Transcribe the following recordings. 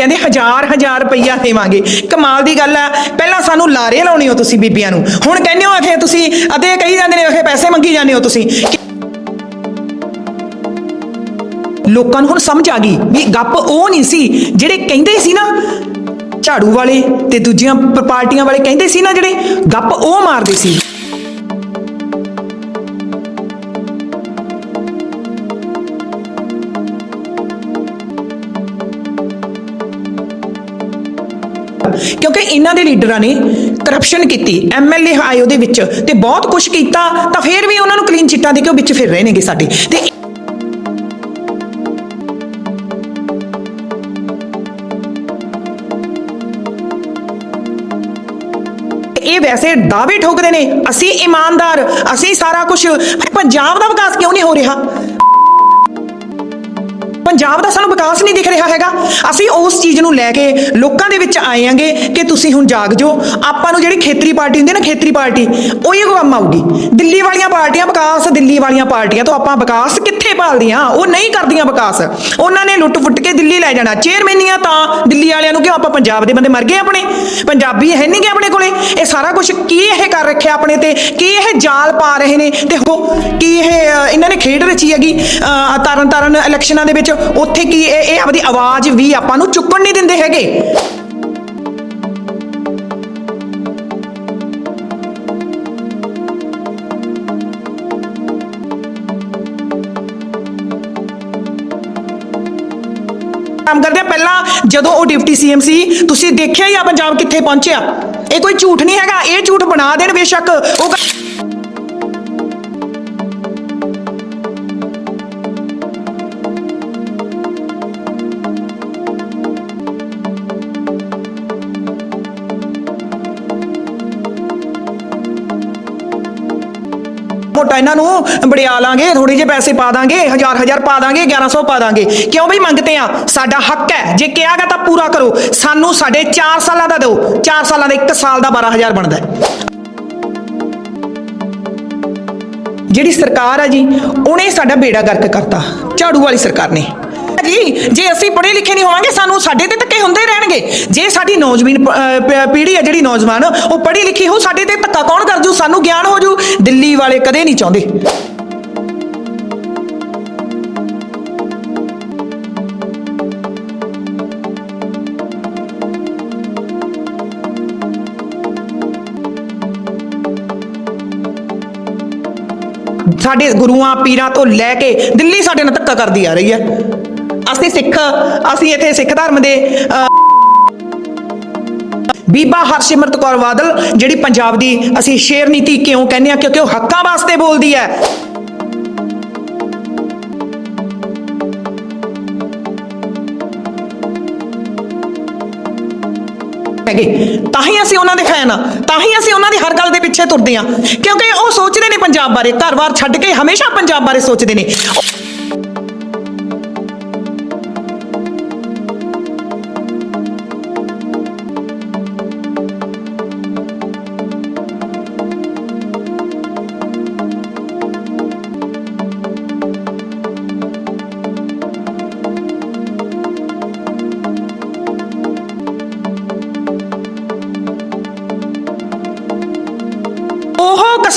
ਕਹਿੰਦੇ ਹਜ਼ਾਰ ਹਜ਼ਾਰ ਰੁਪਈਆ ਦੇਵਾਂਗੇ। ਕਮਾਲ ਦੀ ਗੱਲ ਆ। ਪਹਿਲਾਂ ਸਾਨੂੰ ਲਾਰੇ ਲਾਉਣੇ ਹੋ ਤੁਸੀਂ ਬੀਬੀਆਂ ਨੂੰ। ਹੁਣ ਕਹਿੰਦੇ ਹੋ ਆਖੇ ਤੁਸੀਂ, ਅਤੇ ਕਹੀ ਜਾਂਦੇ ਨੇ ਆਖੇ ਪੈਸੇ ਮੰਗੀ ਜਾਂਦੇ ਹੋ ਤੁਸੀਂ। ਲੋਕਾਂ ਨੂੰ ਹੁਣ ਸਮਝ ਆ ਗਈ ਵੀ ਗੱਪ ਉਹ ਨਹੀਂ ਸੀ, ਜਿਹੜੇ ਕਹਿੰਦੇ ਸੀ ਨਾ, ਝਾੜੂ ਵਾਲੇ ਤੇ ਦੂਜੀਆਂ ਪ- ਪਾਰਟੀਆਂ ਵਾਲੇ ਕਹਿੰਦੇ ਸੀ ਨਾ ਜਿਹੜੇ, ਗੱਪ ਉਹ ਮਾਰਦੇ ਸੀ। ਕਿਉਂਕਿ ਇਹਨਾਂ ਦੇ ਲੀਡਰਾਂ ਨੇ ਕਰਪਸ਼ਨ ਕੀਤੀ ਐਮਐਲਏ ਆਏ ਉਹਦੇ ਵਿੱਚ ਤੇ ਬਹੁਤ ਕੁਝ ਕੀਤਾ, ਤਾਂ ਫਿਰ ਵੀ ਉਹਨਾਂ ਨੂੰ ਕਲੀਨ ਚਿੱਟਾਂ ਦੇ ਕੇ ਵਿੱਚ ਫਿਰ ਰਹੇ ਨੇਗੇ ਸਾਡੇ। ਤੇ ਇਹ ਵੈਸੇ ਦਾਅਵੇ ਠੋਕਦੇ ਨੇ, ਅਸੀਂ ਇਮਾਨਦਾਰ, ਅਸੀਂ ਸਾਰਾ ਕੁਝ ਪੰਜਾਬ ਦਾ ਵਿਕਾਸ ਕਿਉਂ ਨਹੀਂ ਹੋ ਰਿਹਾ? ਪੰਜਾਬ ਦਾ ਸਾਨੂੰ ਵਿਕਾਸ ਨਹੀਂ ਦਿਖ ਰਿਹਾ ਹੈਗਾ। ਅਸੀਂ ਉਸ ਚੀਜ਼ ਨੂੰ ਲੈ ਕੇ ਲੋਕਾਂ ਦੇ ਵਿੱਚ ਆਏ ਆਂਗੇ ਕਿ ਤੁਸੀਂ ਹੁਣ ਜਾਗ ਜੋ ਆਪਾਂ ਨੂੰ ਜਿਹੜੀ ਖੇਤਰੀ ਪਾਰਟੀ ਹੁੰਦੀ ਹੈ ਨਾ ਖੇਤਰੀ ਪਾਰਟੀ ਉਹ ਹੀ ਕੰਮ ਆਊਗੀ। ਦਿੱਲੀ ਵਾਲੀਆਂ ਪਾਰਟੀਆਂ ਵਿਕਾਸ ਦਿੱਲੀ ਵਾਲੀਆਂ ਪਾਰਟੀਆਂ ਤੋਂ ਆਪਾਂ ਵਿਕਾਸ ਕਿੱਥੇ ਭਾਲਦੀਆਂ? ਉਹ ਨਹੀਂ ਕਰਦੀਆਂ ਵਿਕਾਸ। ਉਹਨਾਂ ਨੇ ਲੁੱਟ ਫੁੱਟ ਕੇ ਦਿੱਲੀ ਲੈ ਜਾਣਾ। ਚੇਅਰਮੈਨੀਆਂ ਤਾਂ ਦਿੱਲੀ ਵਾਲਿਆਂ ਨੂੰ ਕਿਉਂ ਆਪਾਂ ਪੰਜਾਬ ਦੇ ਬੰਦੇ ਮਰ ਗਏ ਆਪਣੇ। ਪੰਜਾਬੀ ਹੈ ਨਹੀਂ ਗੇ ਆਪਣੇ ਕੋਲੇ। ਇਹ ਸਾਰਾ ਕੁਝ ਕੀ ਇਹ ਕਰ ਰੱਖਿਆ ਆਪਣੇ ਤੇ? ਕੀ ਇਹ ਜਾਲ ਪਾ ਰਹੇ ਨੇ? ਤੇ ਹੋ ਕੀ ਇਹ ਇਹਨਾਂ ਨੇ ਖੇਡ ਰਚੀ ਹੈਗੀ ਅ, ਤਰਨ ਤਾਰਨ ਇਲੈਕਸ਼ਨਾਂ ਦੇ ਵਿੱਚ? ਉੱਥੇ ਕੀ ਇਹ ਇਹ ਆਪਣੀ ਆਵਾਜ਼ ਵੀ ਆਪਾਂ ਨੂੰ ਚੁੱਕਣ ਨਹੀਂ ਦਿੰਦੇ ਹੈਗੇ? ਕੰਮ ਕਰਦੇ ਪਹਿਲਾਂ ਜਦੋਂ ਉਹ ਡਿਪਟੀ ਸੀਐਮ ਸੀ, ਤੁਸੀਂ ਦੇਖਿਆ ਹੀ ਆ ਪੰਜਾਬ ਕਿੱਥੇ ਪਹੁੰਚਿਆ? ਇਹ ਕੋਈ ਝੂਠ ਨਹੀਂ ਹੈਗਾ, ਇਹ ਝੂਠ ਬਣਾ ਦੇਣ ਬੇਸ਼ੱਕ। ਉਹ ਇਹਨਾਂ ਨੂੰ ਬੜਿਆ ਲਾਂਗੇ ਥੋੜੇ ਜਿਹੇ ਪੈਸੇ ਪਾ ਦਾਂਗੇ, ਹਜ਼ਾਰ ਹਜ਼ਾਰ ਪਾ ਦਾਂਗੇ 1100 ਪਾ ਦਾਂਗੇ। ਕਿਉਂ ਬਈ ਮੰਗਤੇ ਆ? ਸਾਡਾ ਹੱਕ ਹੈ। ਜੇ ਕਿਹਾਗਾ ਤਾਂ ਪੂਰਾ ਕਰੋ। ਸਾਨੂੰ ਸਾਡੇ 4 ਸਾਲਾਂ ਦਾ ਦਿਓ। 4 ਸਾਲਾਂ ਦਾ 1 ਸਾਲ ਦਾ 12000 ਬਣਦਾ ਹੈ। ਜਿਹੜੀ ਸਰਕਾਰ ਆ ਜੀ, ਉਹਨੇ ਸਾਡਾ ਬੇੜਾ ਗਰਕ ਕਰਤਾ। ਝਾੜੂ ਵਾਲੀ ਸਰਕਾਰ ਨੇ। ਜੀ, ਜੇ ਅਸੀਂ ਪੜ੍ਹੇ ਲਿਖੇ ਨਹੀਂ ਹੋਵਾਂਗੇ, ਸਾਨੂੰ ਸਾਡੇ ਤੇ ਧੱਕੇ ਹੁੰਦੇ ਰਹਿਣਗੇ। ਜੇ ਸਾਡੀ ਨੌਜਵਾਨ ਪ- ਪੀੜ੍ਹੀ ਹੈ ਜਿਹੜੀ ਨੌਜਵਾਨ, ਉਹ ਪੜ੍ਹੀ ਲਿਖੀ ਹੋ, ਸਾਡੇ ਤੇ ਧੱਕਾ ਕੌਣ ਕਰ ਜੂ? ਸਾਨੂੰ ਗਿਆਨ ਹੋ ਜੂ। ਦਿੱਲੀ ਵਾਲੇ ਕਦੇ ਨਹੀਂ ਚਾਹੁੰਦੇ। ਸਾਡੇ ਗੁਰੂਆਂ, ਪੀਰਾਂ ਤੋਂ ਲੈ ਕੇ ਦਿੱਲੀ ਸਾਡੇ ਨਾਲ ਧੱਕਾ ਕਰਦੀ ਆ ਰਹੀ ਹੈ। ਅਸੀਂ ਸਿੱਖ, ਅਸੀਂ ਇੱਥੇ ਸਿੱਖ ਧਰਮ ਦੇ ਬੀਬਾ ਹਰਸਿਮਰਤ ਕੌਰ ਬਾਦਲ, ਜਿਹੜੀ ਪੰਜਾਬ ਦੀ ਅਸੀਂ ਸ਼ੇਰ ਨੀਤੀ ਕਿਉਂ ਕਹਿੰਦੇ ਆ ਕਿਉਂਕਿ ਉਹ ਹੱਕਾਂ ਵਾਸਤੇ ਬੋਲਦੀ ਹੈ। ਹੈਗੇ। ਤਾਂ ਹੀ ਅਸੀਂ ਉਹਨਾਂ ਦੇ ਫੈਨ ਆ। ਤਾਂ ਹੀ ਅਸੀਂ ਉਹਨਾਂ ਦੀ ਹਰ ਗੱਲ ਦੇ ਪਿੱਛੇ ਤੁਰਦੇ ਆ ਕਿਉਂਕਿ ਉਹ ਸੋਚਦੇ ਨੇ ਪੰਜਾਬ ਬਾਰੇ। ਘਰ-ਬਾਰ ਛੱਡ ਕੇ ਹਮੇਸ਼ਾ ਪੰਜਾਬ ਬਾਰੇ ਸੋਚਦੇ ਨੇ।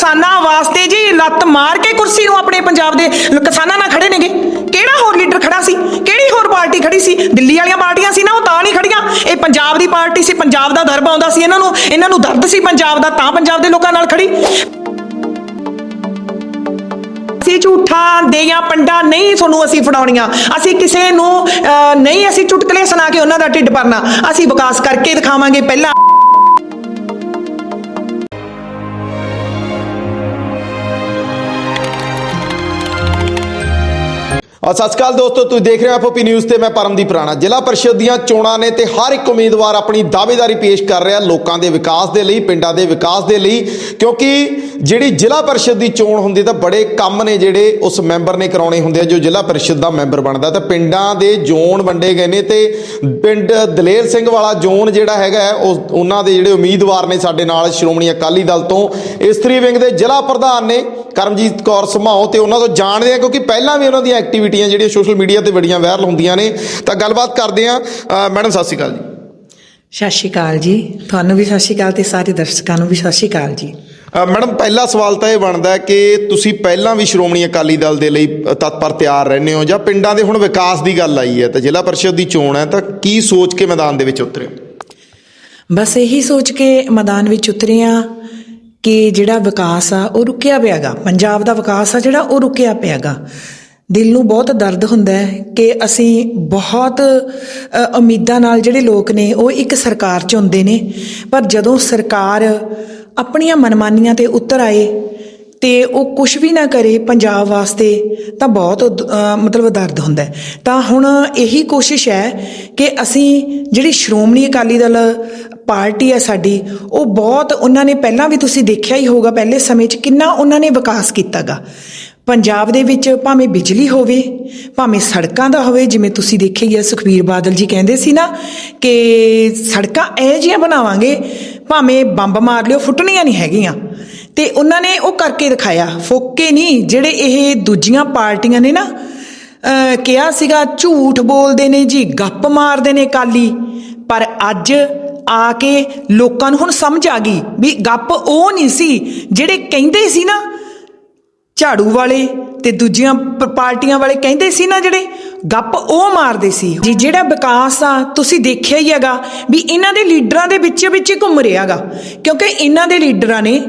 ਕਿਸਾਨਾਂ ਵਾਸਤੇ ਜੀ ਲੱਤ ਮਾਰ ਕੇ ਕੁਰਸੀ ਨੂੰ ਆਪਣੇ ਪੰਜਾਬ ਦੇ ਕਿਸਾਨਾਂ ਨਾਲ ਖੜੇ ਨੇਗੇ। ਕਿਹੜਾ ਹੋਰ ਲੀਡਰ ਖੜਾ ਸੀ? ਕਿਹੜੀ ਹੋਰ ਪਾਰਟੀ ਖੜੀ ਸੀ? ਦਿੱਲੀ ਵਾਲੀਆਂ ਪਾਰਟੀਆਂ ਸੀ ਨਾ ਉਹ ਤਾਂ ਨਹੀਂ ਖੜੀਆਂ। ਇਹ ਪੰਜਾਬ ਦੀ ਪਾਰਟੀ ਸੀ ਪੰਜਾਬ ਦਾ ਦਰਬ ਆਉਂਦਾ ਸੀ ਇਹਨਾਂ ਨੂੰ। ਇਹਨਾਂ ਨੂੰ ਦਰਦ ਸੀ ਪੰਜਾਬ ਦਾ ਤਾਂ ਪੰਜਾਬ ਦੇ ਲੋਕਾਂ ਨਾਲ ਖੜੀ। ਅਸੀਂ ਝੂਠਾਂ ਦੇ ਜਾਂ ਪੰਡਾ ਨਹੀਂ ਤੁਹਾਨੂੰ ਅਸੀਂ ਫੜਾਉਣੀਆਂ। ਅਸੀਂ ਕਿਸੇ ਨੂੰ ਅਹ, ਨਹੀਂ ਅਸੀਂ ਚੁਟਕਲੇ ਸੁਣਾ ਕੇ ਉਹਨਾਂ ਦਾ ਢਿੱਡ ਭਰਨਾ। ਅਸੀਂ ਵਿਕਾਸ ਕਰਕੇ ਦਿਖਾਵਾਂਗੇ ਪਹਿਲਾਂ। ਸਤਿ ਸ਼੍ਰੀ ਅਕਾਲ ਦੋਸਤੋ, ਤੁਸੀਂ ਦੇਖ ਰਹੇ ਹੋ ਐਫਓਪੀ ਨਿਊਜ਼ ਤੇ ਮੈਂ ਪਰਮਦੀਪ ਰਾਣਾ। ਜ਼ਿਲ੍ਹਾ ਪਰਿਸ਼ਦ ਦੀਆਂ ਚੋਣਾਂ ਨੇ ਤੇ ਹਰ ਇੱਕ ਉਮੀਦਵਾਰ ਆਪਣੀ ਦਾਅਵੇਦਾਰੀ ਪੇਸ਼ ਕਰ ਰਿਹਾ ਲੋਕਾਂ ਦੇ ਵਿਕਾਸ ਦੇ ਲਈ, ਪਿੰਡਾਂ ਦੇ ਵਿਕਾਸ ਦੇ ਲਈ, ਕਿਉਂਕਿ ਜਿਹੜੀ ਜ਼ਿਲ੍ਹਾ ਪਰਿਸ਼ਦ ਦੀ ਚੋਣ ਹੁੰਦੀ ਤਾਂ ਬੜੇ ਕੰਮ ਨੇ ਜਿਹੜੇ ਉਸ ਮੈਂਬਰ ਨੇ ਕਰਾਉਣੇ ਹੁੰਦੇ ਆ, ਜੋ ਜ਼ਿਲ੍ਹਾ ਪਰਿਸ਼ਦ ਦਾ ਮੈਂਬਰ ਬਣਦਾ। ਤਾਂ ਪਿੰਡਾਂ ਦੇ ਜ਼ੋਨ ਵੰਡੇ ਗਏ ਨੇ ਤੇ ਪਿੰਡ ਦਲੇਰ ਸਿੰਘ ਵਾਲਾ ਜ਼ੋਨ ਜਿਹੜਾ ਹੈਗਾ ਉਸ, ਉਹਨਾਂ ਦੇ ਜਿਹੜੇ ਉਮੀਦਵਾਰ ਨੇ ਸਾਡੇ ਨਾਲ, ਸ਼੍ਰੋਮਣੀ ਅਕਾਲੀ ਦਲ ਤੋਂ। ਇਸਤਰੀ ਵਿੰਗ ਦੇ ਜ਼ਿਲ੍ਹਾ ਪ੍ਰਧਾਨ ਨੇ ਕਰਮਜੀਤ ਕੌਰ ਸਮਾਓ ਤੇ ਉਹਨਾਂ ਤੋਂ ਜਾਣਦੇ ਆ ਕਿਉਂਕਿ ਪਹਿਲਾਂ ਵੀ ਉਹਨਾਂ ਦੀਆਂ ਐਕਟੀਵਿਟੀਆਂ ਜਿਹੜੀਆਂ ਸੋਸ਼ਲ ਮੀਡੀਆ ਤੇ ਬੜੀਆਂ ਵਾਇਰਲ ਹੁੰਦੀਆਂ ਨੇ। ਤਾਂ ਗੱਲਬਾਤ ਕਰਦੇ ਆ ਮੈਡਮ ਸਤਿ ਸ਼੍ਰੀ ਅਕਾਲ ਜੀ। ਸਤਿ ਸ਼੍ਰੀ ਅਕਾਲ ਜੀ। ਤੁਹਾਨੂੰ ਵੀ ਸਤਿ ਸ਼੍ਰੀ ਅਕਾਲ ਤੇ ਸਾਰੇ ਦਰਸ਼ਕਾਂ ਨੂੰ ਵੀ ਸਤਿ ਸ਼੍ਰੀ ਅਕਾਲ ਜੀ। ਮੈਡਮ ਪਹਿਲਾ ਸਵਾਲ ਤਾਂ ਇਹ ਬਣਦਾ ਕਿ ਤੁਸੀਂ ਪਹਿਲਾਂ ਵੀ ਸ਼੍ਰੋਮਣੀ ਅਕਾਲੀ ਦਲ ਦੇ ਲਈ ਤਤਪਰ ਤਿਆਰ ਰਹਿੰਦੇ ਹੋ ਜਾਂ ਪਿੰਡਾਂ ਦੇ ਹੁਣ ਵਿਕਾਸ ਦੀ ਗੱਲ ਆਈ ਹੈ ਤਾਂ ਜ਼ਿਲ੍ਹਾ ਪਰਿਸ਼ਦ ਦੀ ਚੋਣ ਹੈ ਤਾਂ ਕੀ ਸੋਚ ਕੇ ਮੈਦਾਨ ਦੇ ਵਿੱਚ ਉਤਰੇ? ਬਸ ਇਹੀ ਸੋਚ ਕੇ ਮੈਦਾਨ ਵਿੱਚ ਉਤਰੇ ਆ ਕਿ ਜਿਹੜਾ ਵਿਕਾਸ ਆ, ਉਹ ਰੁਕਿਆ ਪਿਆਗਾ ਪੰਜਾਬ ਦਾ ਵਿਕਾਸ ਆ ਜਿਹੜਾ, ਉਹ ਰੁਕਿਆ ਪਿਆਗਾ ਦਿਲ ਨੂੰ ਬਹੁਤ ਦਰਦ ਹੁੰਦਾ ਹੈ ਕਿ ਅਸੀਂ ਬਹੁਤ ਉਮੀਦਾਂ ਨਾਲ ਜਿਹੜੇ ਲੋਕ ਨੇ, ਉਹ ਇੱਕ ਸਰਕਾਰ ਚ ਹੁੰਦੇ ਨੇ। ਪਰ ਜਦੋਂ ਸਰਕਾਰ ਆਪਣੀਆਂ ਮਨਮਾਨੀਆਂ ਤੇ ਉਤਰ ਆਏ ਤੇ ਉਹ ਕੁਝ ਵੀ ਨਾ ਕਰੇ ਪੰਜਾਬ ਵਾਸਤੇ, ਤਾਂ ਬਹੁਤ ਮਤਲਬ ਦਰਦ ਹੁੰਦਾ ਤਾਂ ਹੁਣ ਇਹੀ ਕੋਸ਼ਿਸ਼ ਹੈ ਕਿ ਅਸੀਂ ਜਿਹੜੀ ਸ਼੍ਰੋਮਣੀ ਅਕਾਲੀ ਦਲ ਪਾਰਟੀ ਹੈ ਸਾਡੀ, ਉਹ ਬਹੁਤ ਉਹਨਾਂ ਨੇ ਪਹਿਲਾਂ ਵੀ ਤੁਸੀਂ ਦੇਖਿਆ ਹੀ ਹੋਊਗਾ, ਪਹਿਲੇ ਸਮੇਂ 'ਚ ਕਿੰਨਾ ਉਹਨਾਂ ਨੇ ਵਿਕਾਸ ਕੀਤਾਗਾ। ਪੰਜਾਬ ਦੇ ਵਿੱਚ ਭਾਵੇਂ ਬਿਜਲੀ ਹੋਵੇ, ਭਾਵੇਂ ਸੜਕਾਂ ਦਾ ਹੋਵੇ, ਜਿਵੇਂ ਤੁਸੀਂ ਦੇਖਿਆ ਹੀ ਹੈ, ਸੁਖਬੀਰ ਬਾਦਲ ਜੀ ਕਹਿੰਦੇ ਸੀ ਨਾ ਕਿ ਸੜਕਾਂ ਇਹ ਜਿਹੀਆਂ ਬਣਾਵਾਂਗੇ, ਭਾਵੇਂ ਬੰਬ ਮਾਰ ਲਿਓ, ਫੁੱਟਣੀਆਂ ਨਹੀਂ ਹੈਗੀਆਂ। ਤੇ ਉਹਨਾਂ ਨੇ ਉਹ ਕਰਕੇ ਦਿਖਾਇਆ। ਫੋਕੇ ਨਹੀਂ ਜਿਹੜੇ ਇਹ ਦੂਜੀਆਂ ਪਾਰਟੀਆਂ ਨੇ ਨਾ ਕਿਹਾ ਸੀਗਾ, ਝੂਠ ਬੋਲਦੇ ਨੇ ਜੀ, ਗੱਪ ਮਾਰਦੇ ਨੇ ਕਾਲੀ ਪਰ ਅੱਜ ਆ ਕੇ ਲੋਕਾਂ ਨੂੰ ਹੁਣ ਸਮਝ ਆ ਗਈ ਵੀ ਗੱਪ ਉਹ ਨਹੀਂ ਸੀ, ਜਿਹੜੇ ਕਹਿੰਦੇ ਸੀ ਨਾ, ਝਾੜੂ ਵਾਲੇ ਤੇ ਦੂਜੀਆਂ ਪਾਰਟੀਆਂ ਵਾਲੇ ਕਹਿੰਦੇ ਸੀ ਨਾ ਜਿਹੜੇ, ਗੱਪ ਉਹ ਮਾਰਦੇ ਸੀ। ਜੀ, ਜਿਹੜਾ ਵਿਕਾਸ ਆ, ਤੁਸੀਂ ਦੇਖਿਆ ਹੀ ਹੈਗਾ ਵੀ ਇਹਨਾਂ ਦੇ ਲੀਡਰਾਂ ਦੇ ਵਿੱਚ ਵਿੱਚ ਹੀ ਘੁੰਮ ਰਿਹਾਗਾ ਕਿਉਂਕਿ ਇਹਨਾਂ ਦੇ ਲੀਡਰਾਂ ਨੇ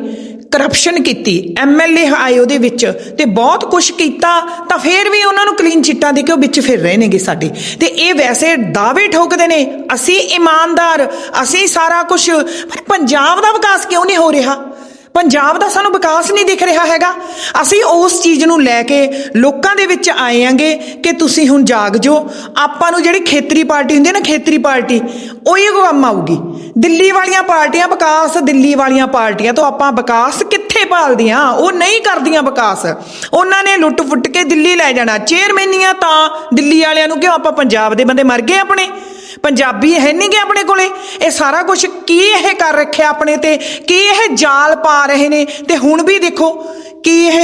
ਕਰਪਸ਼ਨ ਕੀਤੀ ਐਮਐਲਏ ਆਏ ਉਹਦੇ ਵਿੱਚ ਤੇ ਬਹੁਤ ਕੁਝ ਕੀਤਾ, ਤਾਂ ਫੇਰ ਵੀ ਉਹਨਾਂ ਨੂੰ ਕਲੀਨ ਚਿੱਟਾਂ ਦੇ ਕੇ ਉਹ ਵਿੱਚ ਫਿਰ ਰਹੇ ਨੇਗੇ ਸਾਡੇ। ਤੇ ਇਹ ਵੈਸੇ ਦਾਅਵੇ ਠੋਕਦੇ ਨੇ, ਅਸੀਂ ਇਮਾਨਦਾਰ, ਅਸੀਂ ਸਾਰਾ ਕੁਝ ਪਰ ਪੰਜਾਬ ਦਾ ਵਿਕਾਸ ਕਿਉਂ ਨਹੀਂ ਹੋ ਰਿਹਾ? ਪੰਜਾਬ ਦਾ ਸਾਨੂੰ ਵਿਕਾਸ ਨਹੀਂ ਦਿਖ ਰਿਹਾ ਹੈਗਾ। ਅਸੀਂ ਉਸ ਚੀਜ਼ ਨੂੰ ਲੈ ਕੇ ਲੋਕਾਂ ਦੇ ਵਿੱਚ ਆਏ ਆਂਗੇ ਕਿ ਤੁਸੀਂ ਹੁਣ ਜਾਗ ਜੋ ਆਪਾਂ ਨੂੰ ਜਿਹੜੀ ਖੇਤਰੀ ਪਾਰਟੀ ਹੁੰਦੀ ਹੈ ਨਾ, ਖੇਤਰੀ ਪਾਰਟੀ, ਉਹੀ ਕੰਮ ਆਊਗੀ। ਦਿੱਲੀ ਵਾਲੀਆਂ ਪਾਰਟੀਆਂ, ਵਿਕਾਸ ਦਿੱਲੀ ਵਾਲੀਆਂ ਪਾਰਟੀਆਂ ਤੋਂ ਆਪਾਂ ਵਿਕਾਸ ਕਿੱਥੇ ਭਾਲਦੀਆਂ? ਉਹ ਨਹੀਂ ਕਰਦੀਆਂ ਵਿਕਾਸ। ਉਹਨਾਂ ਨੇ ਲੁੱਟ ਫੁੱਟ ਕੇ ਦਿੱਲੀ ਲੈ ਜਾਣਾ। ਚੇਅਰਮੈਨੀਆਂ ਤਾਂ ਦਿੱਲੀ ਵਾਲਿਆਂ ਨੂੰ ਕਿਉਂ ਆਪਾਂ ਪੰਜਾਬ ਦੇ ਬੰਦੇ ਮਰ ਗਏ ਆਪਣੇ? ਪੰਜਾਬੀ ਹੈ ਨਹੀਂ ਗੇ ਆਪਣੇ ਕੋਲੇ। ਇਹ ਸਾਰਾ ਕੁਝ ਕੀ ਇਹ ਕਰ ਰੱਖਿਆ ਆਪਣੇ ਤੇ? ਕੀ ਇਹ ਜਾਲ ਪਾ ਰਹੇ ਨੇ? ਤੇ ਹੁਣ ਵੀ ਦੇਖੋ ਕੀ ਇਹ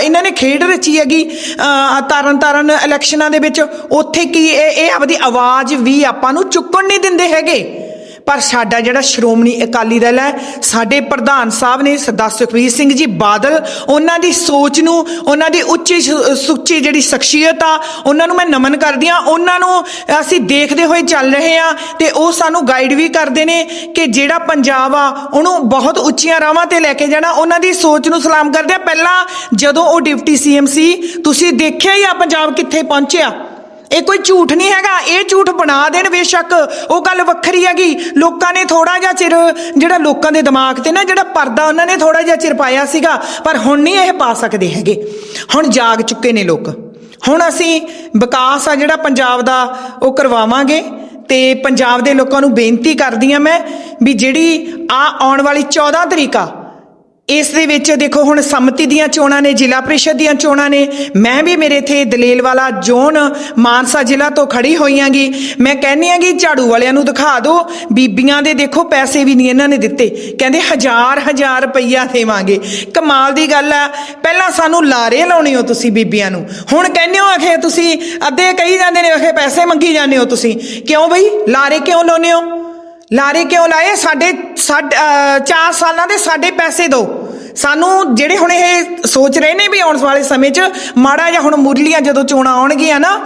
ਇਹਨਾਂ ਨੇ ਖੇਡ ਰਚੀ ਹੈਗੀ ਅ, ਤਰਨ ਤਾਰਨ ਇਲੈਕਸ਼ਨਾਂ ਦੇ ਵਿੱਚ। ਉੱਥੇ ਕੀ ਇਹ ਇਹ ਆਪਦੀ ਆਵਾਜ਼ ਵੀ ਆਪਾਂ ਨੂੰ ਚੁੱਕਣ ਨਹੀਂ ਦਿੰਦੇ ਹੈਗੇ। ਪਰ ਸਾਡਾ ਜਿਹੜਾ ਸ਼੍ਰੋਮਣੀ ਅਕਾਲੀ ਦਲ ਹੈ, ਸਾਡੇ ਪ੍ਰਧਾਨ ਸਾਹਿਬ ਨੇ ਸਰਦਾਰ ਸੁਖਬੀਰ ਸਿੰਘ ਜੀ ਬਾਦਲ, ਉਹਨਾਂ ਦੀ ਸੋਚ ਨੂੰ, ਉਹਨਾਂ ਦੀ ਉੱਚੀ ਸੁ- ਸੁੱਚੀ ਜਿਹੜੀ ਸ਼ਖਸੀਅਤ ਆ, ਉਹਨਾਂ ਨੂੰ ਮੈਂ ਨਮਨ ਕਰਦੀ ਆ ਉਹਨਾਂ ਨੂੰ ਅਸੀਂ ਦੇਖਦੇ ਹੋਏ ਚੱਲ ਰਹੇ ਆ ਤੇ ਉਹ ਸਾਨੂੰ ਗਾਈਡ ਵੀ ਕਰਦੇ ਨੇ ਕਿ ਜਿਹੜਾ ਪੰਜਾਬ ਆ, ਉਹਨੂੰ ਬਹੁਤ ਉੱਚੀਆਂ ਰਾਵਾਂ ਤੇ ਲੈ ਕੇ ਜਾਣਾ, ਉਹਨਾਂ ਦੀ ਸੋਚ ਨੂੰ ਸਲਾਮ ਕਰਦੇ ਆ ਪਹਿਲਾਂ ਜਦੋਂ ਉਹ ਡਿਪਟੀ ਸੀਐਮ ਸੀ, ਤੁਸੀਂ ਦੇਖਿਆ ਹੀ ਆ ਪੰਜਾਬ ਕਿੱਥੇ ਪਹੁੰਚਿਆ? ਇਹ ਕੋਈ ਝੂਠ ਨਹੀਂ ਹੈਗਾ, ਇਹ ਝੂਠ ਬਣਾ ਦੇਣ ਬੇਸ਼ੱਕ। ਉਹ ਗੱਲ ਵੱਖਰੀ ਹੈਗੀ। ਲੋਕਾਂ ਨੇ ਥੋੜਾ ਜਿਹਾ ਚਿਰ, ਜਿਹੜਾ ਲੋਕਾਂ ਦੇ ਦਿਮਾਗ ਤੇ ਨਾ, ਜਿਹੜਾ ਪਰਦਾ ਉਹਨਾਂ ਨੇ ਥੋੜਾ ਜਿਹਾ ਚਿਰ ਪਾਇਆ ਸੀਗਾ, ਪਰ ਹੁਣ ਨਹੀਂ ਇਹ ਪਾ ਸਕਦੇ ਹੈਗੇ। ਹੁਣ ਜਾਗ ਚੁੱਕੇ ਨੇ ਲੋਕ। ਹੁਣ ਅਸੀਂ ਵਿਕਾਸ ਆ ਜਿਹੜਾ ਪੰਜਾਬ ਦਾ, ਉਹ ਕਰਵਾਵਾਂਗੇ ਤੇ ਪੰਜਾਬ ਦੇ ਲੋਕਾਂ ਨੂੰ ਬੇਨਤੀ ਕਰਦੀ ਆ ਮੈਂ ਵੀ ਜਿਹੜੀ ਆ ਆਉਣ ਵਾਲੀ 14 ਤਰੀਕਾ ਇਸ ਦੇ ਵਿੱਚ ਦੇਖੋ ਹੁਣ ਸੰਮਤੀ ਦੀਆਂ ਚੋਣਾਂ ਨੇ, ਜ਼ਿਲ੍ਹਾ ਪ੍ਰੀਸ਼ਦ ਦੀਆਂ ਚੋਣਾਂ ਨੇ। ਮੈਂ ਵੀ ਮੇਰੇ ਇਥੇ ਦਲੇਲ ਵਾਲਾ ਜ਼ੋਨ ਮਾਨਸਾ ਜ਼ਿਲ੍ਹਾ ਤੋਂ ਖੜੀ ਹੋਈਆਂਗੀ। ਮੈਂ ਕਹਿੰਨੀ ਆਂਗੀ ਝਾੜੂ ਵਾਲਿਆਂ ਨੂੰ ਦਿਖਾ ਦਿਓ। ਬੀਬੀਆਂ ਦੇ ਦੇਖੋ ਪੈਸੇ ਵੀ ਨਹੀਂ ਇਹਨਾਂ ਨੇ ਦਿੱਤੇ। ਕਹਿੰਦੇ ਹਜ਼ਾਰ ਹਜ਼ਾਰ ਰੁਪਈਆ ਦੇਵਾਂਗੇ। ਕਮਾਲ ਦੀ ਗੱਲ ਆ। ਪਹਿਲਾਂ ਸਾਨੂੰ ਲਾਰੇ ਲਾਉਣੇ ਹੋ ਤੁਸੀਂ ਬੀਬੀਆਂ ਨੂੰ। ਹੁਣ ਕਹਿੰਦੇ ਹੋ ਆਖੇ ਤੁਸੀਂ ਅੱਧੇ ਕਹੀ ਜਾਂਦੇ ਨੇ ਆਖੇ ਪੈਸੇ ਮੰਗੀ ਜਾਂਦੇ ਹੋ ਤੁਸੀਂ। ਕਿਉਂ ਬਈ? ਲਾਰੇ ਕਿਉਂ ਲਾਉਨੇ ਹੋ? ਲਾਰੇ ਕਿਉਂ ਲਾਏ? ਸਾਡੇ 4 ਸਾਲਾਂ ਦੇ ਸਾਡੇ ਪੈਸੇ ਦਿਓ ਸਾਨੂੰ ਜਿਹੜੇ ਹੁਣ ਇਹ ਸੋਚ ਰਹੇ ਨੇ ਵੀ ਆਉਣ ਵਾਲੇ ਸਮੇਂ 'ਚ ਮਾੜਾ ਜਾਂ ਹੁਣ ਮੁਰਲੀਆਂ ਜਦੋਂ ਚੋਣਾਂ ਆਉਣਗੀਆਂ ਨਾ,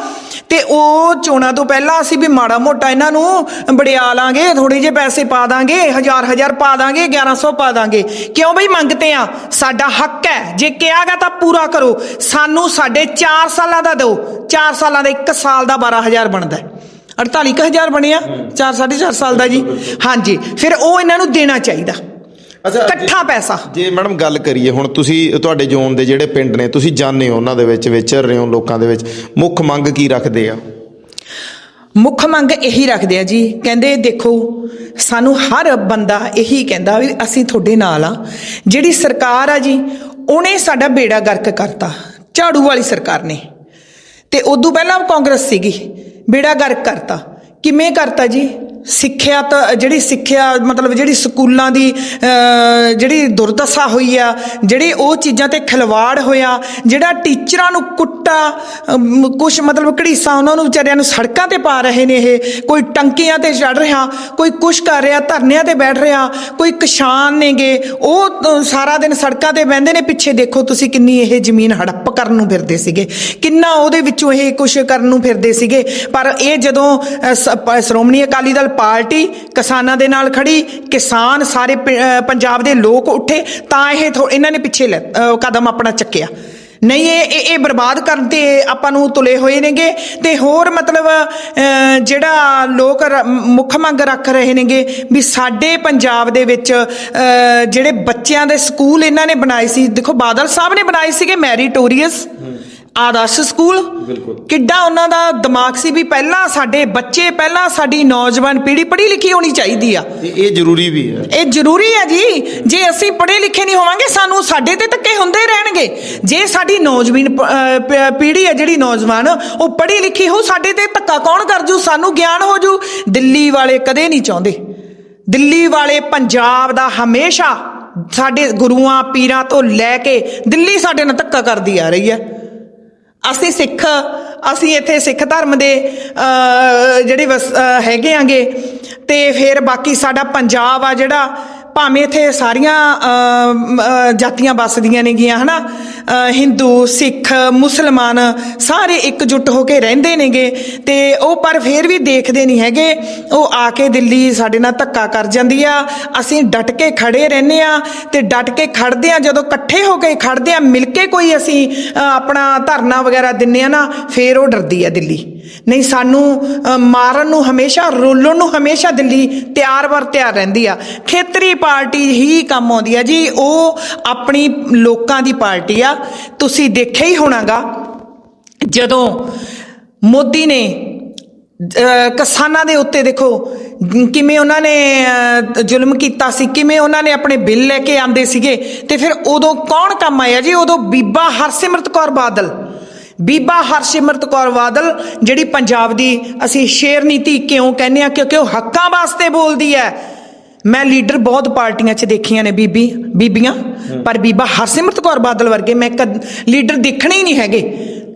ਤੇ ਉਹ ਚੋਣਾਂ ਤੋਂ ਪਹਿਲਾਂ ਅਸੀਂ ਵੀ ਮਾੜਾ ਮੋਟਾ ਇਹਨਾਂ ਨੂੰ ਬੜਿਆ ਲਾਂਗੇ ਥੋੜੇ ਜਿਹੇ ਪੈਸੇ ਪਾ ਦਾਂਗੇ, ਹਜ਼ਾਰ ਹਜ਼ਾਰ ਪਾ ਦਾਂਗੇ 1100 ਪਾ ਦਾਂਗੇ। ਕਿਉਂ ਬਈ ਮੰਗਤੇ ਆ? ਸਾਡਾ ਹੱਕ ਹੈ। ਜੇ ਕਿਹਾਗਾ ਤਾਂ ਪੂਰਾ ਕਰੋ। ਸਾਨੂੰ ਸਾਡੇ 4 ਸਾਲਾਂ ਦਾ ਦਿਓ। 4 ਸਾਲਾਂ ਦਾ 1 ਸਾਲ ਦਾ 12000 ਬਣਦਾ ਹੈ। 48000 ਬਣਿਆ 4 4.5 ਸਾਲ ਦਾ ਜੀ। ਹਾਂਜੀ ਫਿਰ ਉਹ ਇਹਨਾਂ ਨੂੰ ਦੇਣਾ ਚਾਹੀਦਾ। ਇਕੱਠਾ ਪੈਸਾ। ਜੇ ਮੈਡਮ ਗੱਲ ਕਰੀਏ ਹੁਣ ਤੁਸੀਂ ਤੁਹਾਡੇ ਜ਼ੋਨ ਦੇ ਜਿਹੜੇ ਪਿੰਡ ਨੇ ਤੁਸੀਂ ਜਾਣਦੇ ਹੋ ਉਹਨਾਂ ਦੇ ਵਿੱਚ ਵਿਚਰ ਰਹੇ ਹੋ ਲੋਕਾਂ ਦੇ ਵਿੱਚ ਮੁੱਖ ਮੰਗ ਕੀ ਰੱਖਦੇ ਆ? ਮੁੱਖ ਮੰਗ ਇਹੀ ਰੱਖਦੇ ਆ ਜੀ। ਕਹਿੰਦੇ ਦੇਖੋ ਸਾਨੂੰ ਹਰ ਬੰਦਾ ਇਹੀ ਕਹਿੰਦਾ ਵੀ ਅਸੀਂ ਤੁਹਾਡੇ ਨਾਲ ਆ। ਜਿਹੜੀ ਸਰਕਾਰ ਆ ਜੀ ਉਹਨੇ ਸਾਡਾ ਬੇੜਾ ਗਰਕ ਕਰਤਾ ਝਾੜੂ ਵਾਲੀ ਸਰਕਾਰ ਨੇ। ਤੇ ਉਦੋਂ ਪਹਿਲਾਂ ਕਾਂਗਰਸ ਸੀਗੀ। ਬੇੜਾ ਗਰਕ ਕਰਤਾ। ਕਿਵੇਂ ਕਰਤਾ ਜੀ? ਸਿੱਖਿਆਤ ਜਿਹੜੀ ਸਿੱਖਿਆ, ਮਤਲਬ ਜਿਹੜੀ ਸਕੂਲਾਂ ਦੀ ਜਿਹੜੀ ਦੁਰਦਸ਼ਾ ਹੋਈ ਆ, ਜਿਹੜੇ ਉਹ ਚੀਜ਼ਾਂ ਤੇ ਖਿਲਵਾੜ ਹੋਇਆ, ਜਿਹੜਾ ਟੀਚਰਾਂ ਨੂੰ ਕੁੱਟਾ ਕੁਝ ਮਤਲਬ ਘੜੀਸਾ ਉਹਨਾਂ ਨੂੰ ਵਿਚਾਰਿਆਂ ਨੂੰ ਸੜਕਾਂ ਤੇ ਪਾ ਰਹੇ ਨੇ ਇਹ, ਕੋਈ ਟੰਕੀਆਂ ਤੇ ਚੜ ਰਿਹਾ, ਕੋਈ ਕੁਛ ਕਰ ਰਿਹਾ, ਧਰਨਿਆਂ ਤੇ ਬੈਠ ਰਿਹਾ, ਕੋਈ ਕਿਸਾਨ ਨੇਗੇ, ਉਹ ਸਾਰਾ ਦਿਨ ਸੜਕਾਂ ਤੇ ਬਹਿੰਦੇ ਨੇ, ਪਿੱਛੇ ਦੇਖੋ ਤੁਸੀਂ ਕਿੰਨੀ ਇਹ ਜ਼ਮੀਨ ਹੜੱਪ ਕਰਨ ਨੂੰ ਫਿਰਦੇ ਸੀਗੇ, ਕਿੰਨਾ ਉਹਦੇ ਵਿੱਚੋਂ ਇਹ ਕੁਛ ਕਰਨ ਨੂੰ ਫਿਰਦੇ ਸੀਗੇ, ਪਰ ਇਹ ਜਦੋਂ ਸ- ਸ਼੍ਰੋਮਣੀ ਅਕਾਲੀ ਦਲ ਪਾਰਟੀ ਕਿਸਾਨਾਂ ਦੇ ਨਾਲ ਖੜੀ, ਕਿਸਾਨ ਸਾਰੇ ਪੰਜਾਬ ਦੇ ਲੋਕ ਉੱਠੇ, ਤਾਂ ਇਹ ਇਹਨਾਂ ਨੇ ਪਿੱਛੇ ਕਦਮ ਆਪਣਾ ਚੱਕਿਆ। ਨਹੀਂ, ਇਹ, ਇਹ- ਬਰਬਾਦ ਕਰਨ ਤੇ ਆਪਾਂ ਨੂੰ ਤੁਲੇ ਹੋਏ ਨੇਗੇ ਤੇ ਹੋਰ ਮਤਲਬ ਜਿਹੜਾ ਲੋਕ ਮੁੱਖ ਮੰਗ ਰੱਖ ਰਹੇ ਨੇਗੇ ਵੀ ਸਾਡੇ ਪੰਜਾਬ ਦੇ ਵਿੱਚ ਜਿਹੜੇ ਬੱਚਿਆਂ ਦੇ ਸਕੂਲ ਇਹਨਾਂ ਨੇ ਬਣਾਏ ਸੀ, ਦੇਖੋ ਬਾਦਲ ਸਾਹਿਬ ਨੇ ਬਣਾਏ ਸੀਗੇ ਮੈਰੀਟੋਰੀਅਸ। ਆਦਰਸ਼ ਸਕੂਲ? ਕਿੱਡਾ ਉਹਨਾਂ ਦਾ ਦਿਮਾਗ ਸੀ ਵੀ ਪਹਿਲਾਂ ਸਾਡੇ ਬੱਚੇ ਪਹਿਲਾਂ ਸਾਡੀ ਨੌਜਵਾਨ ਪੀੜ੍ਹੀ ਪੜ੍ਹੀ ਲਿਖੀ ਹੋਣੀ ਚਾਹੀਦੀ ਆ। ਇਹ ਇਹ ਜ਼ਰੂਰੀ ਵੀ ਹੈ। ਇਹ ਜ਼ਰੂਰੀ ਹੈ ਜੀ। ਜੇ ਅਸੀਂ ਪੜ੍ਹੇ ਲਿਖੇ ਨਹੀਂ ਹੋਵਾਂਗੇ ਸਾਨੂੰ ਸਾਡੇ ਤੇ ਧੱਕੇ ਹੁੰਦੇ ਰਹਿਣਗੇ। ਜੇ ਸਾਡੀ ਨੌਜਵਾਨ ਪੀੜ੍ਹੀ ਹੈ ਜਿਹੜੀ ਨੌਜਵਾਨ ਉਹ ਪੜ੍ਹੀ ਲਿਖੀ ਹੋ ਸਾਡੇ ਤੇ ਧੱਕਾ ਕੌਣ ਕਰ ਜੂ? ਸਾਨੂੰ ਗਿਆਨ ਹੋ ਜੂ। ਦਿੱਲੀ ਵਾਲੇ ਕਦੇ ਨਹੀਂ ਚਾਹੁੰਦੇ। ਦਿੱਲੀ ਵਾਲੇ ਪੰਜਾਬ ਦਾ ਹਮੇਸ਼ਾ ਸਾਡੇ ਗੁਰੂਆਂ ਪੀਰਾਂ ਤੋਂ ਲੈ ਕੇ ਦਿੱਲੀ ਸਾਡੇ ਨਾਲ ਧੱਕਾ ਕਰਦੀ ਆ ਰਹੀ ਹੈ। ਅਸੀਂ ਸਿੱਖ ਅਸੀਂ ਇੱਥੇ ਸਿੱਖ ਧਰਮ ਦੇ ਜਿਹੜੇ ਵਸ- ਅਹ, ਹੈਗੇ ਆਂਗੇ। ਤੇ ਫਿਰ ਬਾਕੀ ਸਾਡਾ ਪੰਜਾਬ ਆ ਜਿਹੜਾ ਭਾਵੇਂ ਇੱਥੇ ਸਾਰੀਆਂ ਜਾਤੀਆਂ ਵੱਸਦੀਆਂ ਨੇਗੀਆਂ ਹਨਾ? ਅਹ, ਹਿੰਦੂ ਸਿੱਖ ਮੁਸਲਮਾਨ ਸਾਰੇ ਇਕਜੁੱਟ ਹੋ ਕੇ ਰਹਿੰਦੇ ਨੇਗੇ। ਤੇ ਉਹ ਪਰ ਫਿਰ ਵੀ ਦੇਖਦੇ ਨਹੀਂ ਹੈਗੇ। ਉਹ ਆ ਕੇ ਦਿੱਲੀ ਸਾਡੇ ਨਾਲ ਧੱਕਾ ਕਰ ਜਾਂਦੀ ਆ। ਅਸੀਂ ਡਟ ਕੇ ਖੜੇ ਰਹਿੰਦੇ ਆ ਤੇ ਡਟ ਕੇ ਖੜਦੇ ਆ। ਜਦੋਂ ਇਕੱਠੇ ਹੋ ਕੇ ਖੜਦੇ ਆ ਮਿਲ ਕੇ ਕੋਈ ਅਸੀਂ ਆਪਣਾ ਧਰਨਾ ਵਗੈਰਾ ਦਿੰਨੇ ਆ ਨਾ ਫੇਰ ਉਹ ਡਰਦੀ ਆ ਦਿੱਲੀ। ਨਹੀਂ, ਸਾਨੂੰ ਮਾਰਨ ਨੂੰ ਹਮੇਸ਼ਾ, ਰੋਲਣ ਨੂੰ ਹਮੇਸ਼ਾ ਦਿੱਲੀ ਤਿਆਰ ਵਰ ਤਿਆਰ ਰਹਿੰਦੀ ਆ। ਖੇਤਰੀ ਪਾਰਟੀ ਹੀ ਕੰਮ ਆਉਂਦੀ ਆ ਜੀ, ਉਹ ਆਪਣੀ ਲੋਕਾਂ ਦੀ ਪਾਰਟੀ ਆ। ਤੁਸੀਂ ਦੇਖਿਆ ਹੀ ਹੋਣਾਗਾ, ਜਦੋਂ ਮੋਦੀ ਨੇ ਕਿਸਾਨਾਂ ਦੇ ਉੱਤੇ ਦੇਖੋ, ਕਿਵੇਂ ਉਹਨਾਂ ਨੇ ਜ਼ੁਲਮ ਕੀਤਾ ਸੀ, ਕਿਵੇਂ ਉਹਨਾਂ ਨੇ ਆਪਣੇ ਬਿੱਲ ਲੈ ਕੇ ਆਂਦੇ ਸੀਗੇ, ਤੇ ਫਿਰ ਉਦੋਂ ਕੌਣ ਕੰਮ ਆਇਆ ਜੀ? ਉਦੋਂ ਬੀਬਾ ਹਰਸਿਮਰਤ ਕੌਰ ਬਾਦਲ। ਬੀਬਾ ਹਰਸਿਮਰਤ ਕੌਰ ਬਾਦਲ ਜਿਹੜੀ ਪੰਜਾਬ ਦੀ ਅਸੀਂ ਸ਼ੇਰ ਨੀਤੀ ਕਿਉਂ ਕਹਿੰਦੇ ਆ ਕਿਉਂਕਿ ਉਹ ਹੱਕਾਂ ਵਾਸਤੇ ਬੋਲਦੀ ਹੈ। ਮੈਂ ਲੀਡਰ ਬਹੁਤ ਪਾਰਟੀਆਂ 'ਚ ਦੇਖੀਆਂ ਨੇ ਬੀਬੀ ਬੀਬੀਆਂ ਪਰ ਬੀਬਾ ਹਰਸਿਮਰਤ ਕੌਰ ਬਾਦਲ ਵਰਗੇ ਮੈਂ ਲੀਡਰ ਦੇਖਣੇ ਹੀ ਨਹੀਂ ਹੈਗੇ।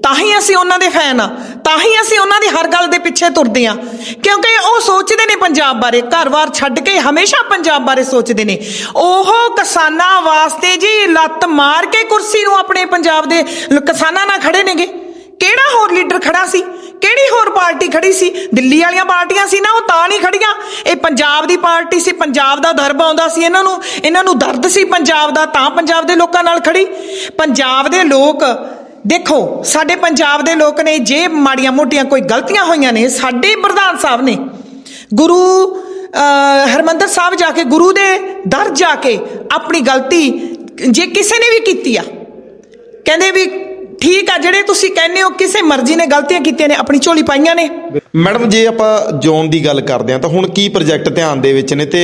ਤਾਂ ਹੀ ਅਸੀਂ ਉਹਨਾਂ ਦੇ ਫੈਨ ਆ ਤਾਂ ਹੀ ਅਸੀਂ ਉਹਨਾਂ ਦੀ ਹਰ ਗੱਲ ਦੇ ਪਿੱਛੇ ਤੁਰਦੇ ਆ ਕਿਉਂਕਿ ਉਹ ਸੋਚਦੇ ਨੇ ਪੰਜਾਬ ਬਾਰੇ, ਘਰ-ਬਾਰ ਛੱਡ ਕੇ ਹਮੇਸ਼ਾ ਪੰਜਾਬ ਬਾਰੇ ਸੋਚਦੇ ਨੇ। ਉਹ ਕਿਸਾਨਾਂ ਵਾਸਤੇ ਜੀ ਲੱਤ ਮਾਰ ਕੇ ਕੁਰਸੀ ਨੂੰ ਆਪਣੇ ਪੰਜਾਬ ਦੇ ਕਿਸਾਨਾਂ ਨਾਲ ਖੜੇ ਨੇਗੇ। ਕਿਹੜਾ ਹੋਰ ਲੀਡਰ ਖੜਾ ਸੀ? ਕਿਹੜੀ ਹੋਰ ਪਾਰਟੀ ਖੜੀ ਸੀ? ਦਿੱਲੀ ਵਾਲੀਆਂ ਪਾਰਟੀਆਂ ਸੀ ਨਾ, ਉਹ ਤਾਂ ਨਹੀਂ ਖੜੀਆਂ ਇਹ ਪੰਜਾਬ ਦੀ ਪਾਰਟੀ ਸੀ, ਪੰਜਾਬ ਦਾ ਦਰਬ ਆਉਂਦਾ ਸੀ ਇਹਨਾਂ ਨੂੰ। ਇਹਨਾਂ ਨੂੰ ਦਰਦ ਸੀ ਪੰਜਾਬ ਦਾ, ਤਾਂ ਪੰਜਾਬ ਦੇ ਲੋਕਾਂ ਨਾਲ ਖੜੀ ਪੰਜਾਬ ਦੇ ਲੋਕ ਦੇਖੋ ਸਾਡੇ ਪੰਜਾਬ ਦੇ ਲੋਕ ਨੇ ਜੇ ਮਾੜੀਆਂ ਮੋਟੀਆਂ ਕੋਈ ਗਲਤੀਆਂ ਹੋਈਆਂ ਨੇ ਸਾਡੇ ਪ੍ਰਧਾਨ ਸਾਹਿਬ ਨੇ ਗੁਰੂ ਹਰਮੰਦਰ ਸਾਹਿਬ ਜਾ ਕੇ ਗੁਰੂ ਦੇ ਦਰ ਜਾ ਕੇ ਆਪਣੀ ਗਲਤੀ ਜੇ ਕਿਸੇ ਨੇ ਵੀ ਕੀਤੀ ਆ ਕਹਿੰਦੇ ਵੀ ਠੀਕ ਆ ਜਿਹੜੇ ਤੁਸੀਂ ਕਹਿੰਦੇ ਹੋ ਕਿਸੇ ਮਰਜ਼ੀ ਨੇ ਗਲਤੀਆਂ ਕੀਤੀਆਂ ਨੇ ਆਪਣੀ ਝੋਲੀ ਪਾਈਆਂ ਨੇ। ਮੈਡਮ ਜੇ ਆਪਾਂ ਜ਼ੋਨ ਦੀ ਗੱਲ ਕਰਦੇ ਹਾਂ ਤਾਂ ਹੁਣ ਕੀ ਪ੍ਰੋਜੈਕਟ ਧਿਆਨ ਦੇ ਵਿੱਚ ਨੇ ਤੇ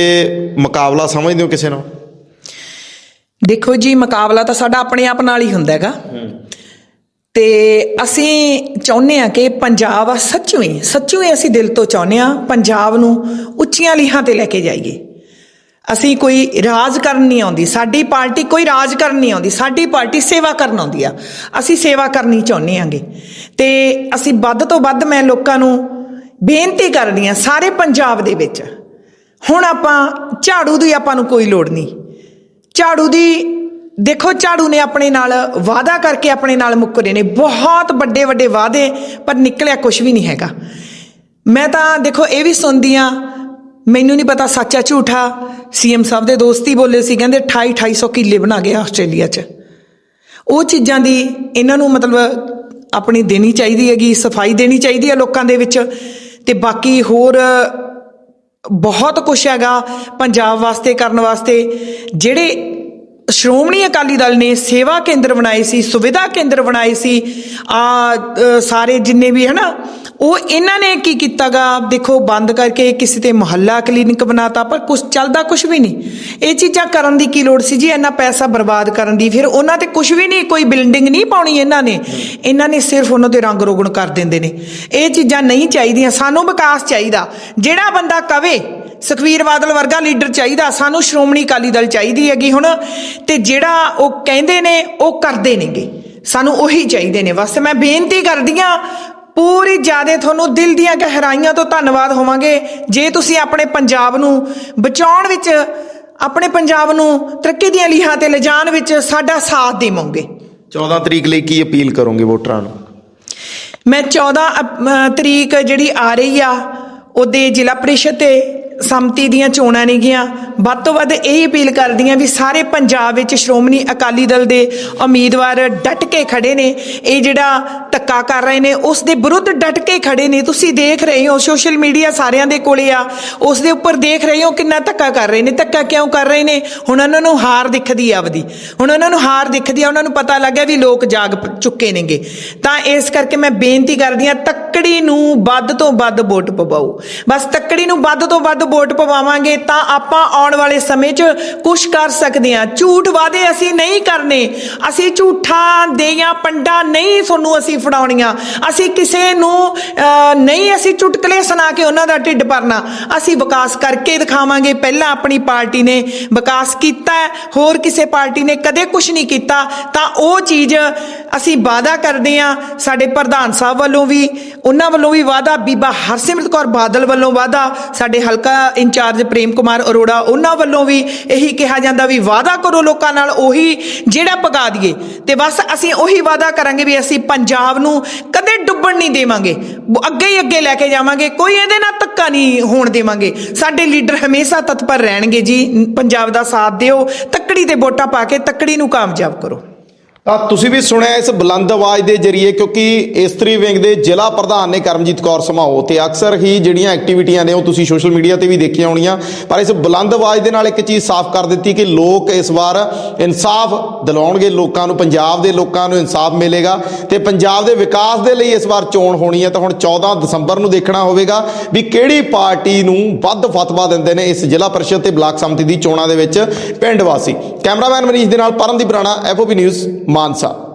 ਮੁਕਾਬਲਾ ਸਮਝਦੇ ਹੋ ਕਿਸੇ ਨਾਲ ਦੇਖੋ ਜੀ ਮੁਕਾਬਲਾ ਤਾਂ ਸਾਡਾ ਆਪਣੇ ਆਪ ਨਾਲ ਹੀ ਹੁੰਦਾ ਹੈਗਾ। ਤੇ ਅਸੀਂ ਚਾਹੁੰਦੇ ਆ ਕਿ ਪੰਜਾਬ ਆ ਸੱਚੂ ਹੀ ਸੱਚੂ ਹੀ ਅਸੀਂ ਦਿਲ ਤੋਂ ਚਾਹੁੰਦੇ ਆ ਪੰਜਾਬ ਨੂੰ ਉੱਚੀਆਂ ਲੀਹਾਂ ਤੇ ਲੈ ਕੇ ਜਾਈਏ। ਅਸੀਂ ਕੋਈ ਰਾਜ ਕਰਨ ਨਹੀਂ ਆਉਂਦੀ, ਸਾਡੀ ਪਾਰਟੀ ਕੋਈ ਰਾਜ ਕਰਨ ਨਹੀਂ ਆਉਂਦੀ, ਸਾਡੀ ਪਾਰਟੀ ਸੇਵਾ ਕਰਨ ਆਉਂਦੀ ਆ। ਅਸੀਂ ਸੇਵਾ ਕਰਨੀ ਚਾਹੁੰਦੇ ਆਂਗੇ ਤੇ ਅਸੀਂ ਵੱਧ ਤੋਂ ਵੱਧ ਮੈਂ ਲੋਕਾਂ ਨੂੰ ਬੇਨਤੀ ਕਰਦੀ ਆ ਸਾਰੇ ਪੰਜਾਬ ਦੇ ਵਿੱਚ, ਹੁਣ ਆਪਾਂ ਝਾੜੂ ਦੀ ਆਪਾਂ ਨੂੰ ਕੋਈ ਲੋੜ ਨਹੀਂ। ਝਾੜੂ ਦੀ ਦੇਖੋ, ਝਾੜੂ ਨੇ ਆਪਣੇ ਨਾਲ ਵਾਅਦਾ ਕਰਕੇ ਆਪਣੇ ਨਾਲ ਮੁੱਕਰੇ ਨੇ। ਬਹੁਤ ਵੱਡੇ ਵੱਡੇ ਵਾਅਦੇ, ਪਰ ਨਿਕਲਿਆ ਕੁਝ ਵੀ ਨਹੀਂ ਹੈਗਾ। ਮੈਂ ਤਾਂ ਦੇਖੋ, ਇਹ ਵੀ ਸੁਣਦੀ ਆ ਮੈਨੂੰ ਨਹੀਂ ਪਤਾ ਸੱਚਾ ਝੂਠਾ। ਸੀਐਮ ਸਾਹਿਬ ਦੇ ਦੋਸਤ ਹੀ ਬੋਲੇ ਸੀ, ਕਹਿੰਦੇ 28 2800 ਕਿੱਲੇ ਬਣਾ ਗਿਆ ਆਸਟ੍ਰੇਲੀਆ 'ਚ। ਉਹ ਚੀਜ਼ਾਂ ਦੀ ਇਹਨਾਂ ਨੂੰ ਮਤਲਬ ਆਪਣੀ ਦੇਣੀ ਚਾਹੀਦੀ ਹੈਗੀ, ਸਫ਼ਾਈ ਦੇਣੀ ਚਾਹੀਦੀ ਹੈ ਲੋਕਾਂ ਦੇ ਵਿੱਚ। ਤੇ ਬਾਕੀ ਹੋਰ ਬਹੁਤ ਕੁਛ ਹੈਗਾ, ਪੰਜਾਬ ਵਾਸਤੇ, ਕਰਨ ਵਾਸਤੇ। ਜਿਹੜੇ ਸ਼੍ਰੋਮਣੀ ਅਕਾਲੀ ਦਲ ਨੇ ਸੇਵਾ ਕੇਂਦਰ ਬਣਾਏ ਸੀ, ਸੁਵਿਧਾ ਕੇਂਦਰ ਬਣਾਏ ਸੀ। ਆ ਸਾਰੇ ਜਿੰਨੇ ਵੀ ਹਨਾ, ਉਹ ਇਹਨਾਂ ਨੇ ਕੀ ਕੀਤਾਗਾ? ਦੇਖੋ, ਬੰਦ ਕਰਕੇ ਕਿਸੇ ਤੇ ਮੁਹੱਲਾ ਕਲੀਨਿਕ ਬਣਾਤਾ, ਪਰ ਕੁਝ ਚੱਲਦਾ ਕੁਝ ਵੀ ਨਹੀਂ। ਇਹ ਚੀਜ਼ਾਂ ਕਰਨ ਦੀ ਕੀ ਲੋੜ ਸੀ ਜੀ? ਇੰਨਾ ਪੈਸਾ ਬਰਬਾਦ ਕਰਨ ਦੀ। ਫਿਰ ਉਹਨਾਂ ਤੇ ਕੁਝ ਵੀ ਨਹੀਂ, ਕੋਈ ਬਿਲਡਿੰਗ ਨਹੀਂ ਪਾਉਣੀ ਇਹਨਾਂ ਨੇ। ਇਹਨਾਂ ਨੇ ਸਿਰਫ ਉਹਨਾਂ ਦੇ ਰੰਗ ਰੋਗਣ ਕਰ ਦਿੰਦੇ ਨੇ। ਇਹ ਚੀਜ਼ਾਂ ਨਹੀਂ ਚਾਹੀਦੀਆਂ, ਸਾਨੂੰ ਵਿਕਾਸ ਚਾਹੀਦਾ। ਜਿਹੜਾ ਬੰਦਾ ਕਵੇ ਸੁਖਵੀਰ ਬਾਦਲ ਵਰਗਾ ਲੀਡਰ ਚਾਹੀਦਾ ਸਾਨੂੰ ਸ਼੍ਰੋਮਣੀ ਅਕਾਲੀ ਦਲ ਚਾਹੀਦੀ ਹੈਗੀ ਹੁਣ ਤੇ ਜਿਹੜਾ ਉਹ ਕਹਿੰਦੇ ਨੇ ਉਹ ਕਰਦੇ ਨੇਗੇ। ਸਾਨੂੰ ਉਹੀ ਚਾਹੀਦੇ ਨੇ। ਬਸ ਮੈਂ ਬੇਨਤੀ ਕਰਦੀ ਆ ਪੂਰੀ ਜਿਆਦੇ ਤੁਹਾਨੂੰ ਦਿਲ ਦੀਆਂ ਗਹਿਰਾਈਆਂ ਤੋਂ ਧੰਨਵਾਦ ਹੋਵਾਂਗੇ। ਜੇ ਤੁਸੀਂ ਆਪਣੇ ਪੰਜਾਬ ਨੂੰ ਬਚਾਉਣ ਵਿੱਚ ਆਪਣੇ ਪੰਜਾਬ ਨੂੰ ਤਰੱਕੀ ਦੀਆਂ ਲੀਹਾਂ ਤੇ ਲਿਜਾਣ ਵਿੱਚ ਸਾਡਾ ਸਾਥ ਦੇਵੋਗੇ। 14 ਤਰੀਕ ਲਈ ਕੀ ਅਪੀਲ ਕਰੋਗੇ ਵੋਟਰਾਂ ਨੂੰ? ਮੈਂ 14 ਅਪ- ਅ, ਤਰੀਕ ਜਿਹੜੀ ਆ ਰਹੀ ਆ ਉਹਦੇ ਜ਼ਿਲ੍ਹਾ ਪ੍ਰੀਸ਼ਦ ਤੇ ਸੰਮਤੀ ਦੀਆਂ ਚੋਣਾਂ ਨੇਗੀਆਂ ਵੱਧ ਤੋਂ ਵੱਧ ਇਹ ਅਪੀਲ ਕਰਦੀ ਆ ਵੀ ਸਾਰੇ ਪੰਜਾਬ ਵਿੱਚ ਸ਼੍ਰੋਮਣੀ ਅਕਾਲੀ ਦਲ ਦੇ ਉਮੀਦਵਾਰ ਡਟ ਕੇ ਖੜੇ ਨੇ। ਇਹ ਜਿਹੜਾ ਧੱਕਾ ਕਰ ਰਹੇ ਨੇ, ਉਸ ਦੇ ਵਿਰੁੱਧ ਡਟ ਕੇ ਖੜੇ ਨੇ। ਤੁਸੀਂ ਦੇਖ ਰਹੇ ਹੋ, ਸੋਸ਼ਲ ਮੀਡੀਆ ਸਾਰਿਆਂ ਦੇ ਕੋਲੇ ਆ। ਉਸ ਦੇ ਉੱਪਰ ਦੇਖ ਰਹੇ ਹੋ ਕਿੰਨਾ ਧੱਕਾ ਕਰ ਰਹੇ ਨੇ। ਧੱਕਾ ਕਿਉਂ ਕਰ ਰਹੇ ਨੇ? ਹੁਣ ਉਹਨਾਂ ਨੂੰ ਹਾਰ ਦਿਖਦੀ ਆ ਆਪਦੀ। ਹੁਣ ਉਹਨਾਂ ਨੂੰ ਹਾਰ ਦਿਖਦੀ ਆ, ਉਹਨਾਂ ਨੂੰ ਪਤਾ ਲੱਗਿਆ ਵੀ ਲੋਕ ਜਾਗ ਚੁੱਕੇ ਨੇਗੇ। ਤਾਂ ਇਸ ਕਰਕੇ ਮੈਂ ਬੇਨਤੀ ਕਰਦੀ ਆ ਤੱਕੜੀ ਨੂੰ ਵੱਧ ਤੋਂ ਵੱਧ ਵੋਟ ਪਵਾਓ। ਬਸ ਤੱਕੜੀ ਨੂੰ ਵੱਧ ਤੋਂ ਵੱਧ ਵੋਟ ਪਵਾਵਾਂਗੇ ਤਾਂ ਆਪਾਂ ਆਉਣ ਵਾਲੇ ਸਮੇਂ 'ਚ ਕੁਝ ਕਰ ਸਕਦੇ ਹਾਂ। ਝੂਠ ਵਾਦੇ ਅਸੀਂ ਨਹੀਂ ਕਰਨੇ। ਅਸੀਂ ਝੂਠਾਂ ਦੇਆਂ ਪੰਡਾ ਨਹੀਂ ਤੁਹਾਨੂੰ ਅਸੀਂ ਫੜਾਉਣੀਆਂ। ਅਸੀਂ ਕਿਸੇ ਨੂੰ ਨਹੀਂ ਅਸੀਂ ਚੁਟਕਲੇ ਸੁਣਾ ਕੇ ਉਹਨਾਂ ਦਾ ਢਿੱਡ ਭਰਨਾ। ਅਸੀਂ ਵਿਕਾਸ ਕਰਕੇ ਦਿਖਾਵਾਂਗੇ। ਪਹਿਲਾਂ ਆਪਣੀ ਪਾਰਟੀ ਨੇ ਵਿਕਾਸ ਕੀਤਾ। ਹੋਰ ਕਿਸੇ ਪਾਰਟੀ ਨੇ ਕਦੇ ਕੁਝ ਨਹੀਂ ਕੀਤਾ। ਤਾਂ ਉਹ ਚੀਜ਼ ਅਸੀਂ ਵਾਅਦਾ ਕਰਦੇ ਆ ਸਾਡੇ ਪ੍ਰਧਾਨ ਸਾਹਿਬ ਵੱਲੋਂ ਵੀ, ਉਹਨਾਂ ਵੱਲੋਂ ਵੀ ਵਾਅਦਾ, ਬੀਬਾ ਹਰਸਿਮਰਤ ਕੌਰ ਬਾਦਲ ਵੱਲੋਂ ਵਾਅਦਾ, ਸਾਡੇ ਹਲਕਾ ਇੰਚਾਰਜ ਪ੍ਰੇਮ ਕੁਮਾਰ ਅਰੋੜਾ, ਉਹਨਾਂ ਵੱਲੋਂ ਵੀ ਇਹੀ ਕਿਹਾ ਜਾਂਦਾ ਵੀ ਵਾਅਦਾ ਕਰੋ ਲੋਕਾਂ ਨਾਲ, ਉਹੀ ਜਿਹੜਾ ਪਗਾ ਦਈਏ। ਤੇ ਬਸ ਅਸੀਂ ਉਹੀ ਵਾਅਦਾ ਕਰਾਂਗੇ ਵੀ ਅਸੀਂ ਪੰਜਾਬ ਨੂੰ ਕਦੇ ਡੁੱਬਣ ਨਹੀਂ ਦੇਵਾਂਗੇ। ਅੱਗੇ ਹੀ ਅੱਗੇ ਲੈ ਕੇ ਜਾਵਾਂਗੇ, ਕੋਈ ਇਹਦੇ ਨਾਲ ਧੱਕਾ ਨਹੀਂ ਹੋਣ ਦੇਵਾਂਗੇ। ਸਾਡੇ ਲੀਡਰ ਹਮੇਸ਼ਾ ਤਤਪਰ ਰਹਿਣਗੇ ਜੀ, ਪੰਜਾਬ ਦਾ ਸਾਥ ਦਿਓ, ਤੱਕੜੀ ਤੇ ਵੋਟਾਂ ਪਾ ਕੇ ਤੱਕੜੀ ਨੂੰ ਕਾਮਯਾਬ ਕਰੋ। ਤਾਂ ਤੁਸੀਂ ਵੀ ਸੁਣਿਆ ਇਸ ਬੁਲੰਦ ਆਵਾਜ਼ ਦੇ ਜਰੀਏ ਕਿਉਂਕਿ ਇਸਤਰੀ ਵਿੰਗ ਦੇ ਜ਼ਿਲ੍ਹਾ ਪ੍ਰਧਾਨ ਨੇ ਕਰਮਜੀਤ ਕੌਰ ਸਮਾਓ ਤੇ ਅਕਸਰ ਹੀ ਜਿਹੜੀਆਂ ਐਕਟੀਵਿਟੀਆਂ ਨੇ ਉਹ ਤੁਸੀਂ ਸੋਸ਼ਲ ਮੀਡੀਆ ਤੇ ਵੀ ਦੇਖੀਆਂ ਹੋਣੀਆਂ। ਪਰ ਇਸ ਬੁਲੰਦ ਆਵਾਜ਼ ਦੇ ਨਾਲ ਇੱਕ ਚੀਜ਼ ਸਾਫ਼ ਕਰ ਦਿੱਤੀ ਕਿ ਲੋਕ ਇਸ ਵਾਰ ਇਨਸਾਫ ਦਿਲਾਉਣਗੇ, ਲੋਕਾਂ ਨੂੰ, ਪੰਜਾਬ ਦੇ ਲੋਕਾਂ ਨੂੰ ਇਨਸਾਫ ਮਿਲੇਗਾ ਤੇ ਪੰਜਾਬ ਦੇ ਵਿਕਾਸ ਦੇ ਲਈ ਇਸ ਵਾਰ ਚੋਣ ਹੋਣੀ ਹੈ। ਤਾਂ ਹੁਣ 14 ਦਸੰਬਰ ਨੂੰ ਦੇਖਣਾ ਹੋਵੇਗਾ ਵੀ ਕਿਹੜੀ ਪਾਰਟੀ ਨੂੰ ਵੱਧ ਫਤਵਾ ਦਿੰਦੇ ਨੇ ਇਸ ਜ਼ਿਲ੍ਹਾ ਪਰਿਸ਼ਦ ਤੇ ਬਲਾਕ ਸਮਿਤੀ ਦੀ ਚੋਣਾਂ ਦੇ ਵਿੱਚ ਪਿੰਡ ਵਾਸੀ। ਕੈਮਰਾਮੈਨ ਮਨੀਸ਼ ਦੇ ਨਾਲ ਪਰਮਦੀਪ ਰਾਣਾ ਐਫਓਪੀ ਨਿਊਜ਼ ਮਾਨਸਾ।